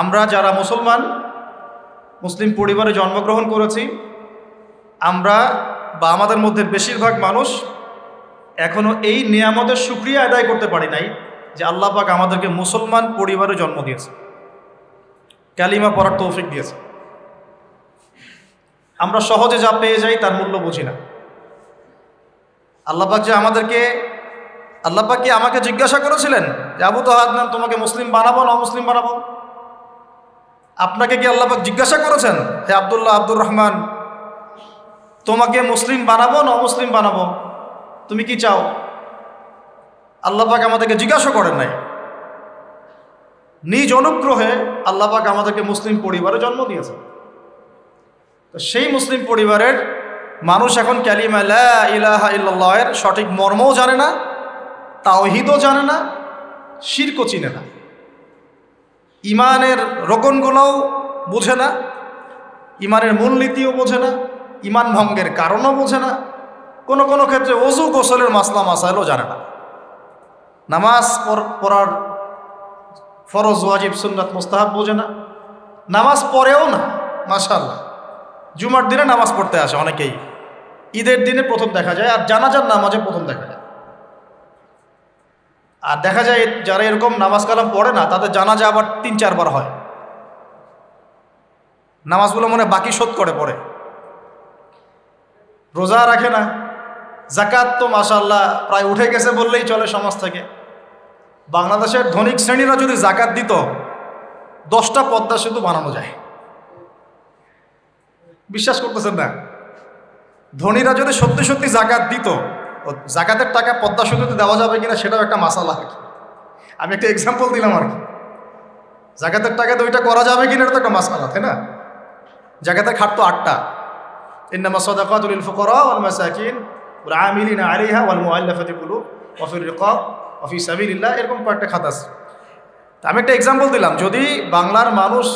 আমরা যারা মুসলমান, মুসলিম পরিবারে জন্মগ্রহণ করেছি, আমরা বা আমাদের মধ্যে বেশিরভাগ মানুষ এখনও এই নিয়ামতের সুক্রিয়া আদায় করতে পারি নাই যে আল্লাহ পাক আমাদেরকে মুসলমান পরিবারে জন্ম দিয়েছে। ক্যালিমা পড়ার তৌফিক দিয়েছে। আমরা সহজে যা পেয়ে যাই তার মূল্য বুঝি না। আল্লাপাক যে আমাদেরকে আল্লাপাক কি আমাকে জিজ্ঞাসা করেছিলেন যে, আবু তো তোমাকে মুসলিম বানাবো না মুসলিম বানাবো? আপনাকে কি আল্লাপাক জিজ্ঞাসা করেছেন, হে আবদুল্লাহ, আব্দুর রহমান, তোমাকে মুসলিম বানাবো না মুসলিম বানাবো? তুমি কি চাও? আল্লাপাক আমাদেরকে জিজ্ঞাসা করেন নাই। নিজ অনুগ্রহে আল্লাপাক আমাদেরকে মুসলিম পরিবারে জন্ম দিয়েছে তো সেই মুসলিম পরিবারের মানুষ এখন ক্যালিমা ইলাহা ইল্লাল্লাহের সঠিক মর্মও জানে না, তাওহিদও জানে না, শিরকও চিনে না। ইমানের রোকনগুলোও বোঝে না, ইমানের মূলনীতিও বোঝে না, ইমান ভঙ্গের কারণও বোঝে না, কোনো কোনো ক্ষেত্রে অজু গোসলের মাসলা মাসাইলও জানে না। নামাজ পড়- পড়ার ফরজ, ওয়াজিব, সুন্নাত, মোস্তাহাব বোঝে না, নামাজ পড়েও না মাশাল্লাহ জুমার দিনে নামাজ পড়তে আসে অনেকেই, ঈদের দিনে প্রথম দেখা যায় আর জানাজার নামাজে প্রথম দেখা যায়। আর দেখা যায় যারা এরকম নামাজ কালাম পড়ে না, তাদের জানাজা আবার তিন, চারবার হয়। নামাজগুলো মনে বাকি শোধ করে পড়ে। রোজা রাখে না। জাকাত তো মাশাল্লাহ প্রায় উঠে গেছে বললেই চলে সমাজ থেকে। বাংলাদেশের ধনিক শ্রেণীরা যদি জাকাত দিত, দশটা পদ্মা সেতু বানানো যায়। বিশ্বাস করতেছেন না? ধনীরা যদি সত্যি সত্যি জাকাত দিত জাকাতের টাকা পদ্মা সেতুতে দেওয়া যাবে কিনা সেটাও একটা মাসালা। আর কি আমি একটা এক্সাম্পল দিলাম আর কি। জাকাতের টাকা তো ওইটা করা যাবে কিনা এটা তো একটা মাসালা, তাই না? জাকাতের খাট তো আটটা। ইন্নামা সদাকাতুল ফুকরা ওয়াল মাসাকিন ওয়াল আমিলিনা আলাইহা ওয়াল মুআল্লাফাতি কুলুব ওয়া ফির রিকাব ওয়া ফি সাবিলিল্লাহ, এরকম কয়েকটা খাত আছে। তা আমি একটা এক্সাম্পল দিলাম। যদি বাংলার মানুষ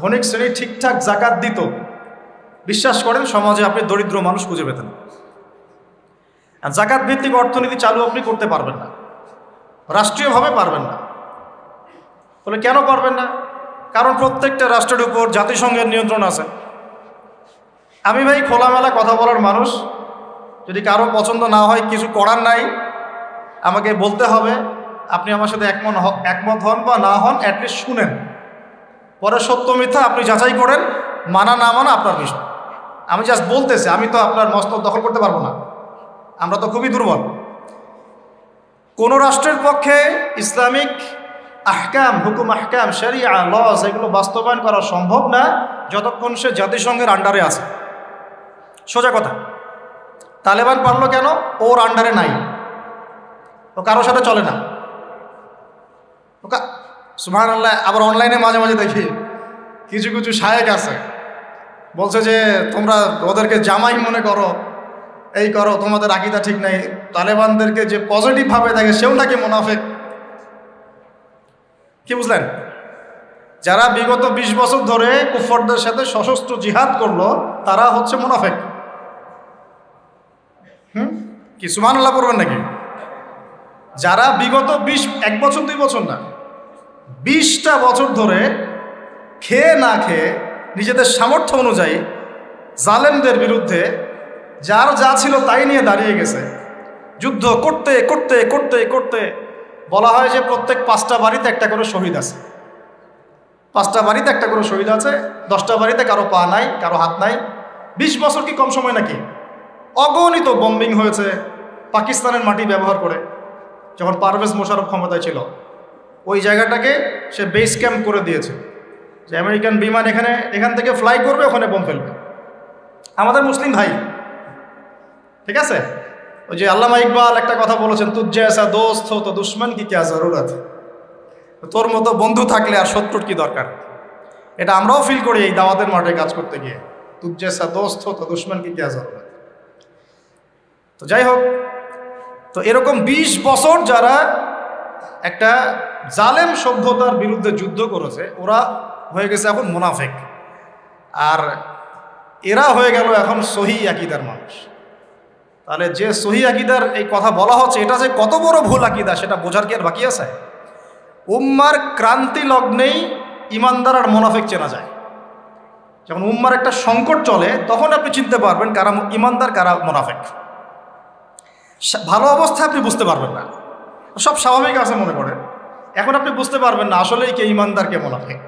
ধনিক শ্রেণি ঠিকঠাক জাকাত দিত, বিশ্বাস করেন সমাজে আপনি দরিদ্র মানুষ খুঁজে পেতেন। আর জাকাত ভিত্তিক অর্থনীতি চালু আপনি করতে পারবেন না। রাষ্ট্রীয়ভাবে পারবেন না। বলে কেন পারবেন না? কারণ প্রত্যেকটা রাষ্ট্রের উপর জাতিসংঘের নিয়ন্ত্রণ আছে। আমি ভাই খোলামেলা কথা বলার মানুষ। যদি কারও পছন্দ না হয়, কিছু করার নাই, আমাকে বলতে হবে, আপনি আমার সাথে একমত একমত হন বা না হন অ্যাটলিস্ট শুনেন। পরে সত্য মিথ্যা আপনি যাচাই করেন, মানা না মানা আপনার বিষয়। আমি জাস্ট বলতেছি, আমি তো আপনার মস্তক দখল করতে পারব না। আমরা তো খুবই দুর্বল। কোন রাষ্ট্রের পক্ষে ইসলামিক আহকাম, হুকুম আহকাম, শরিয়া লস এগুলো বাস্তবায়ন করা সম্ভব না যতক্ষণ সে জাতিসংঘের আন্ডারে আছে। সোজা কথা। তালেবান পারল কেন? ওর আন্ডারে নাই। ও কারোর সাথে চলে না। ওকা সুহান আল্লাহ আবার অনলাইনে মাঝে মাঝে দেখি কিছু কিছু শায়েক আছে। বলছে যে, তোমরা ওদেরকে জামাই মনে করো। এই করো, তোমাদের আকিদা ঠিক নাই। তালেবানদেরকে যে পজিটিভভাবে দেখে, সেও নাকি মুনাফেক। কি বুঝলেন? যারা বিগত ২০ বছর ধরে কুফরদের সাথে সশস্ত্র জিহাদ করল, তারা হচ্ছে মুনাফেক। হুম? কি সুমান আল্লাহ নাকি? যারা বিগত বিশ, এক বছর, দুই বছর না, বিশটা বছর ধরে খেয়ে না খেয়ে নিজেদের সামর্থ্য অনুযায়ী জালেমদের বিরুদ্ধে যার যা ছিল তাই নিয়ে দাঁড়িয়ে গেছে। যুদ্ধ করতে করতে করতে করতে বলা হয় যে প্রত্যেক পাঁচটা বাড়িতে একটা করে শহীদ আছে। পাঁচটা বাড়িতে একটা করে শহীদ আছে, দশটা বাড়িতে কারও পা নাই, কারও হাত নাই। বিশ বছর কি কম সময় নাকি? অগণিত বম্বিং হয়েছে পাকিস্তানের মাটি ব্যবহার করে, যখন পারভেজ মোশারফ ক্ষমতায় ছিল। ওই জায়গাটাকে সে বেস ক্যাম্প করে দিয়েছে। যে আমেরিকান বিমান এখানে, এখান থেকে ফ্লাই করবে, ওখানে বোম ফেলবে। আমাদের মুসলিম ভাই ঠিক আছে? ওই যে আল্লামা ইকবাল একটা কথা বলেছেন তুজ্জে আসা দোস্ত তো দুশ্মন কি ক্যা জরুরত? তোর মতো বন্ধু থাকলে আর শত্রুর কি দরকার? এটা আমরাও ফিল করি এই দাওয়াতের মাঠে কাজ করতে গিয়ে। তুজ্জে আসা দোস্ত তো দুশ্মন কি ক্যা জরুরত? তো যাই হোক, তো এরকম ২০ বছর যারা একটা জালেম সভ্যতার বিরুদ্ধে যুদ্ধ করেছে, ওরা হয়ে গেছে এখন মুনাফেক। আর এরা হয়ে গেল এখন সহি আকিদার মানুষ। তাহলে যে সহি আকিদার এই কথা বলা হচ্ছে, এটা যে কত বড় ভুল আকিদা, সেটা বোঝার কি আর বাকি আছে? উম্মার ক্রান্তি লগ্নেই ইমানদার আর মোনাফেক চেনা যায়। যখন উম্মার একটা সংকট চলে, তখন আপনি চিনতে পারবেন কারা ইমানদার, কারা মোনাফেক। ভালো অবস্থায় আপনি বুঝতে পারবেন না। সব স্বাভাবিক আছে মনে করেন। এখন আপনি বুঝতে পারবেন না আসলেই কে ইমানদার, কে মোনাফেক।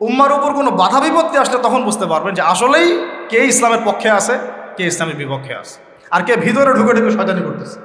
উম্মার উপর কোনো বাধা বিপত্তি আসলে তখন বুঝতে পারবেন যে আসলেই কে ইসলামের পক্ষে আছে, কে ইসলামের বিপক্ষে আছে। আর কে ভিতরে ঢুকে ঢুকে শয়তানি করতেছে।